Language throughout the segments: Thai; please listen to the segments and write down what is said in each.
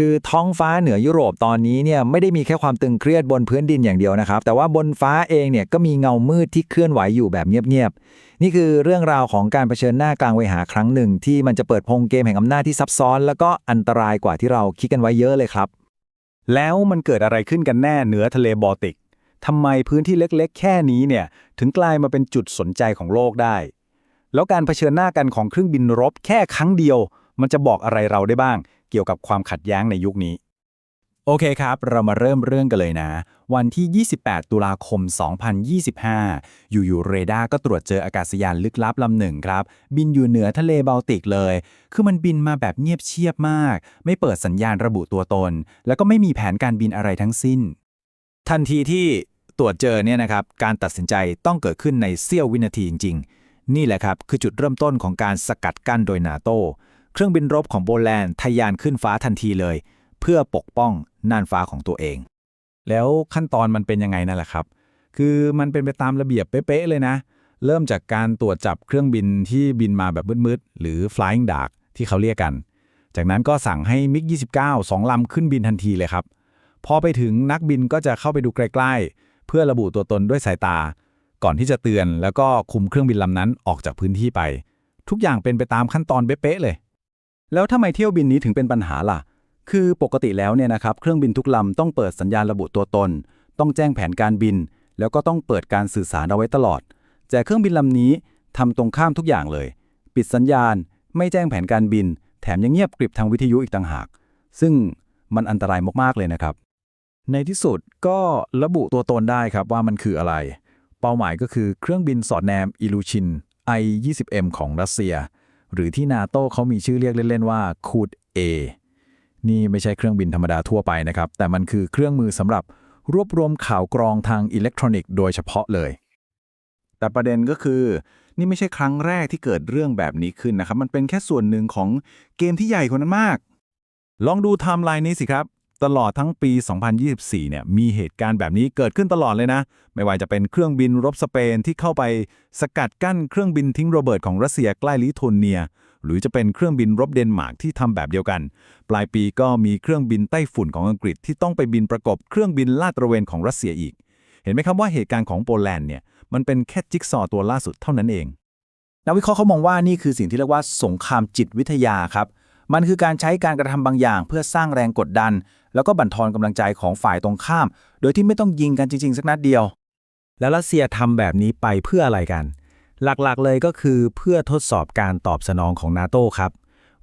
คือท้องฟ้าเหนือยุโรปตอนนี้เนี่ยไม่ได้มีแค่ความตึงเครียดบนพื้นดินอย่างเดียวนะครับ แต่ว่าบนฟ้าเองเนี่ยก็มีเงามืดที่เคลื่อนไหวอยู่แบบเงียบๆ นี่คือเรื่องราวของการเผชิญหน้ากลางเวหาครั้งหนึ่ง ที่มันจะเปิดพงเกมแห่งอำนาจที่ซับซ้อน แล้วก็อันตรายกว่าที่เราคิดกันไว้เยอะเลยครับ แล้วมันเกิดอะไรขึ้นกันแน่เหนือทะเลบอลติกทำไมพื้นที่เล็กๆ แค่นี้เนี่ยถึงกลายมาเป็นจุดสนใจของโลกได้ แล้วการเผชิญหน้ากันของเครื่องบินรบแค่ครั้งเดียว มันจะบอกอะไรเราได้บ้าง เกี่ยวกับความขัดแย้งในยุคนี้ โอเคครับ เรามาเริ่มเรื่องกันเลยนะ วันที่ 28 ตุลาคม 2025 อยู่ๆเรดาร์ก็ตรวจเจออากาศยานลึกลับลำหนึ่งครับ บินอยู่เหนือทะเลบอลติกเลย คือมันบินมาแบบเงียบเชียบมาก ไม่เปิดสัญญาณระบุตัวตน แล้วก็ไม่มีแผนการบินอะไรทั้งสิ้น ทันทีที่ตรวจเจอเนี่ยนะครับ การตัดสินใจต้องเกิดขึ้นในเสี้ยววินาทีจริง ๆ นี่แหละครับ คือจุดเริ่มต้นของการสกัดกั้นโดยนาโต เครื่องบินรบของโปแลนด์ทะยานขึ้นฟ้าทันทีเลย เพื่อปกป้องน่านฟ้าของตัวเอง แล้วขั้นตอนมันเป็นยังไงนั่นแหละครับ คือมันเป็นไปตามระเบียบเป๊ะๆเลยนะ เริ่มจากการตรวจจับเครื่องบินที่บินมาแบบมืดๆหรือ flying dark ที่เขาเรียกกัน จากนั้นก็สั่งให้มิก 29 สองลำขึ้นบินทันทีเลยครับ พอไปถึงนักบินก็จะเข้าไปดูใกล้ๆ เพื่อระบุตัวตนด้วยสายตา ก่อนที่จะเตือนแล้วก็คุมเครื่องบินลำนั้นออกจากพื้นที่ไป ทุกอย่างเป็นไปตามขั้นตอนเป๊ะๆเลย แล้วทำไมเที่ยวบินนี้ถึงเป็นปัญหาล่ะ คือปกติแล้วเนี่ยนะครับ เครื่องบินทุกลำต้องเปิดสัญญาณระบุตัวตน ต้องแจ้งแผนการบิน แล้วก็ต้องเปิดการสื่อสารเอาไว้ตลอด แต่เครื่องบินลำนี้ทำตรงข้ามทุกอย่างเลย ปิดสัญญาณ ไม่แจ้งแผนการบิน แถมยังเงียบกริบทางวิทยุอีกต่างหาก ซึ่งมันอันตรายมากๆเลยนะครับ ในที่สุดก็ระบุตัวตนได้ครับว่ามันคืออะไร เป้าหมายก็คือเครื่องบินสอดแนมอิลูชิน I-20M ของรัสเซีย หรือที่นาโต้เขามีชื่อเรียกเล่นๆว่าคูด A นี่ไม่ใช่เครื่องบินธรรมดาทั่วไปนะครับ แต่มันคือเครื่องมือสำหรับรวบรวมข่าวกรองทางอิเล็กทรอนิกส์โดยเฉพาะเลย แต่ประเด็นก็คือ นี่ไม่ใช่ครั้งแรกที่เกิดเรื่องแบบนี้ขึ้นนะครับ มันเป็นแค่ส่วนหนึ่งของเกมที่ใหญ่กว่านั้นมาก ลองดูไทม์ไลน์นี้สิครับ ตลอดทั้งปี 2024 เนี่ย มีเหตุการณ์แบบนี้เกิดขึ้นตลอดเลยนะ ไม่ว่าจะเป็นเครื่องบินรบสเปนที่เข้าไปสกัดกั้นเครื่องบินทิ้งโรเบิร์ตของรัสเซียใกล้ลิโทเนีย หรือจะเป็นเครื่องบินรบเดนมาร์กที่ทำแบบเดียวกัน ปลายปีก็มีเครื่องบินไต้ฝุ่นของอังกฤษที่ต้องไปบินประกบเครื่องบินลาดตระเวนของรัสเซียอีก เห็นไหมครับว่าเหตุการณ์ของโปแลนด์เนี่ย มันเป็นแค่จิ๊กซอตัวล่าสุดเท่านั้นเอง นักวิเคราะห์เขามองว่านี่คือสิ่งที่เรียกว่าสงครามจิตวิทยาครับ มันคือการใช้การกระทำบางอย่าง เพื่อสร้างแรงกดดัน แล้วก็บั่นทอนกำลังใจของฝ่ายตรงข้าม โดยที่ไม่ต้องยิงกันจริง ๆ สักนัดเดียว แล้วรัสเซียทำแบบนี้ไปเพื่ออะไรกัน หลักๆเลยก็คือเพื่อทดสอบการตอบสนองของนาโต้ครับ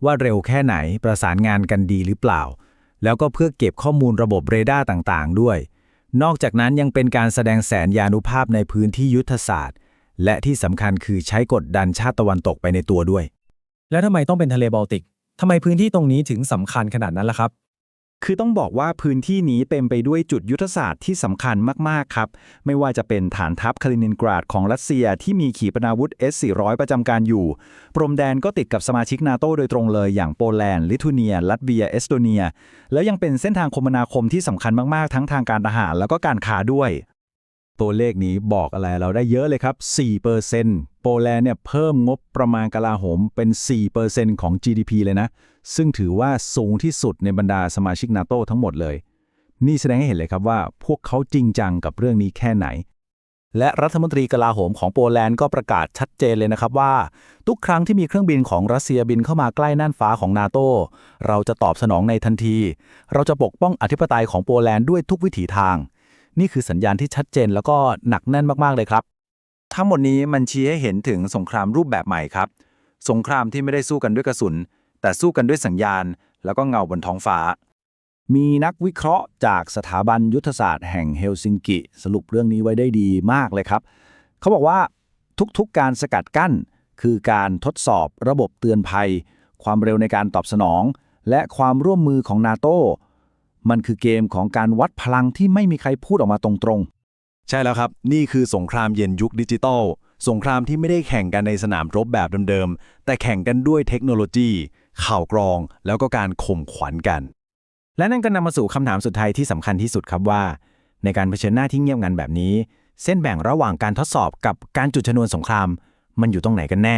ว่าเร็วแค่ไหนประสานงานกันดีหรือเปล่า แล้วก็เพื่อเก็บข้อมูลระบบเรดาร์ต่างๆ ด้วย นอกจากนั้นยังเป็นการแสดงแสนยานุภาพในพื้นที่ยุทธศาสตร์ และที่สำคัญคือใช้กดดันชาติตะวันตกไปในตัวด้วย แล้วทำไมต้องเป็นทะเลบอลติก ทำไมพื้นที่ตรงนี้ถึงสำคัญขนาดนั้นล่ะครับ คือต้องบอกว่าพื้นที่นี้เต็มไปด้วยจุดยุทธศาสตร์ที่สำคัญมาก ๆ ครับ ไม่ว่าจะเป็นฐานทัพคาลินินกราดของรัสเซียที่มีขีปนาวุธ S-400 ประจำการอยู่ปรมแดนก็ติดกับสมาชิกนาโตโดยตรงเลยอย่างโปแลนด์ ลิทัวเนีย ลัตเวีย เอสโตเนีย แล้วยังเป็นเส้นทางคมนาคมที่สำคัญมาก ๆ ทั้งทางการทหารแล้วก็การค้าด้วย ตัวเลขนี้บอกอะไรเราได้เยอะเลยครับ4%โปแลนด์เนี่ยเพิ่มงบประมาณกลาโหมเป็น 4%ของ GDP เลยนะ ซึ่งถือว่าสูงที่สุดในบรรดาสมาชิกนาโตทั้งหมดเลย นี่แสดงให้เห็นเลยครับว่าพวกเขาจริงจังกับเรื่องนี้แค่ไหน และรัฐมนตรีกลาโหมของโปแลนด์ก็ประกาศชัดเจนเลยนะครับว่า ทุกครั้งที่มีเครื่องบินของรัสเซียบินเข้ามาใกล้น่านฟ้าของนาโตเราจะตอบสนองในทันที เราจะปกป้องอธิปไตยของโปแลนด์ด้วยทุกวิถีทาง นี่คือสัญญาณที่ชัดเจนแล้วก็หนักแน่นมากๆเลยครับ ทั้งหมดนี้มันชี้ให้เห็นถึงสงครามรูปแบบใหม่ครับ สงครามที่ไม่ได้สู้กันด้วยกระสุน แต่สู้กันด้วยสัญญาณ แล้วก็เงาบนท้องฟ้า มีนักวิเคราะห์จากสถาบันยุทธศาสตร์แห่งเฮลซิงกิ สรุปเรื่องนี้ไว้ได้ดีมากเลยครับ เขาบอกว่าทุกๆการสกัดกั้น คือการทดสอบระบบเตือนภัย ความเร็วในการตอบสนอง และความร่วมมือของนาโต มันคือเกมของการวัดพลังที่ไม่มีใครพูดออกมาตรงๆ ใช่แล้วครับ นี่คือสงครามเย็นยุคดิจิตอลสงครามที่ไม่ได้แข่งกันในสนามรบแบบเดิมๆ แต่แข่งกันด้วยเทคโนโลยี ข่าวกรอง แล้วก็การข่มขวัญกัน และนั่นก็นำมาสู่คำถามสุดท้ายที่สำคัญที่สุดครับว่า ในการเผชิญหน้าที่เงียบงันแบบนี้ เส้นแบ่งระหว่างการทดสอบกับการจุดชนวนสงคราม มันอยู่ตรงไหนกันแน่